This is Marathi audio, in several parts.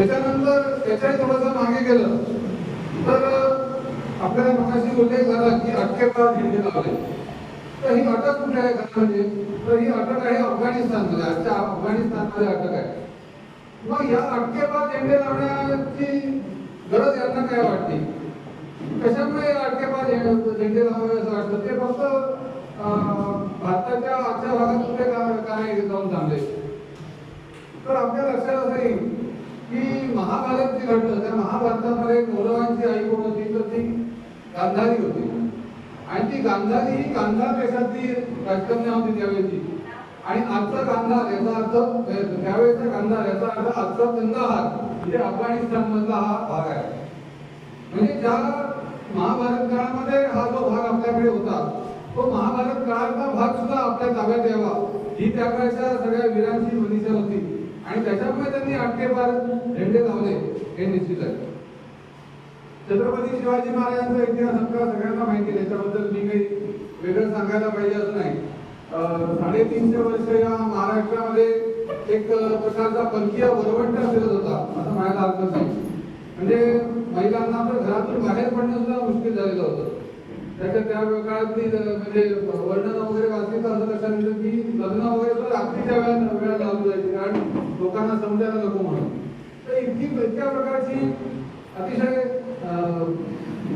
त्याच्यानंतर त्याच्याही थोडंसं मागे गेलं. तर आपल्याला मगाशी उल्लेख झाला की अटकेपार झेंडे लावले. तर ही अटक कुठे आहे खरं म्हणजे? तर ही अटक आहे अफगाणिस्तानमध्ये. आजच्या अफगाणिस्तानमध्ये अटक आहे. मग या अटकेपार झेंडे लावण्याची गरज यांना काय वाटते? कशामुळे अटकेपा झेंडे लावावे असं वाटतं? ते फक्त भारताच्या आजच्या भागात कुठे काय जाऊन थांबले? तर आपल्या लक्षात असं येईल की महाभारत जे घडलं त्या महाभारतामध्ये कौरवांची आई कोण होती? तर ती गांधारी होती. आणि ती गांधारी ही गांधार देशातली राजकन्या होती त्यावेळेची. आणि आजचा गांधार याचा अर्थ त्यावेळेचा गांधार याचा अर्थ आजचा कंदाहार म्हणजे अफगाणिस्तान मधला हा भाग आहे. म्हणजे ज्या महाभारत काळामध्ये हा जो भाग आपल्याकडे होता तो महाभारत काळातला भाग सुद्धा आपल्या ताब्यात यावा. ही त्या काळच्या सगळ्या वीरांची त्याच्यामुळे त्यांनी अटकेपार झेंडे लावले हे निश्चित आहे. छत्रपती शिवाजी महाराजांचा इतिहास आपल्याला सगळ्यांना माहिती आहे त्याच्याबद्दल मी काही वेगळं सांगायला पाहिजे असं नाही. साडेतीनशे वर्ष या महाराष्ट्रामध्ये एक प्रकारचा परकीय वरवंट फिरत होता असं म्हणायला हरकत नाही. म्हणजे महिलांना तर घरातून बाहेर पडणं सुद्धा मुश्किल झालेलं होतं. त्याच्या त्या काळातली म्हणजे वर्णन वगैरे वाचली तर असं लक्षात येतं की लग्न वगैरे तर रात्रीच्या वेळा वेळा कारण लोकांना समजायला नको म्हणून. तर इतकी इतक्या प्रकारची अतिशय अं,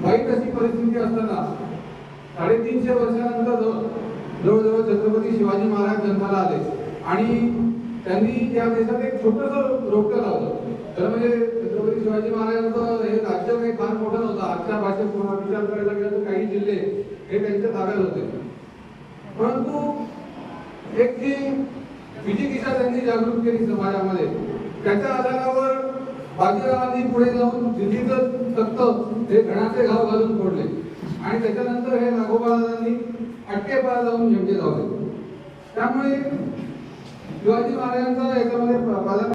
वाईट अशी परिस्थिती असताना साडेतीनशे वर्षानंतर जवळजवळ छत्रपती शिवाजी महाराज जन्माला आले. आणि त्यांनी या देशात एक छोटस रोपटं लावलं. तर म्हणजे छत्रपती शिवाजी महाराजांचं हे राज्य काही फार मोठं नव्हतं. आजच्या भाषेत कोणा विचार करायला गेला तर काही जिल्हे हे त्यांच्या ताब्यात होते. परंतु एक जी विजी दिशा त्यांनी जागृत केली समाजामध्ये. त्याच्या आधारावर बाजीरावांनी पुढे जाऊन दिल्लीचं तख्त हे घणाचे घाव घालून फोडले. आणि त्याच्यानंतर हे नागोबाजांनी अटकेपार जाऊन झेंडे लावले. त्यामुळे शिवाजी महाराजांचा याच्यामध्ये प्राधान्य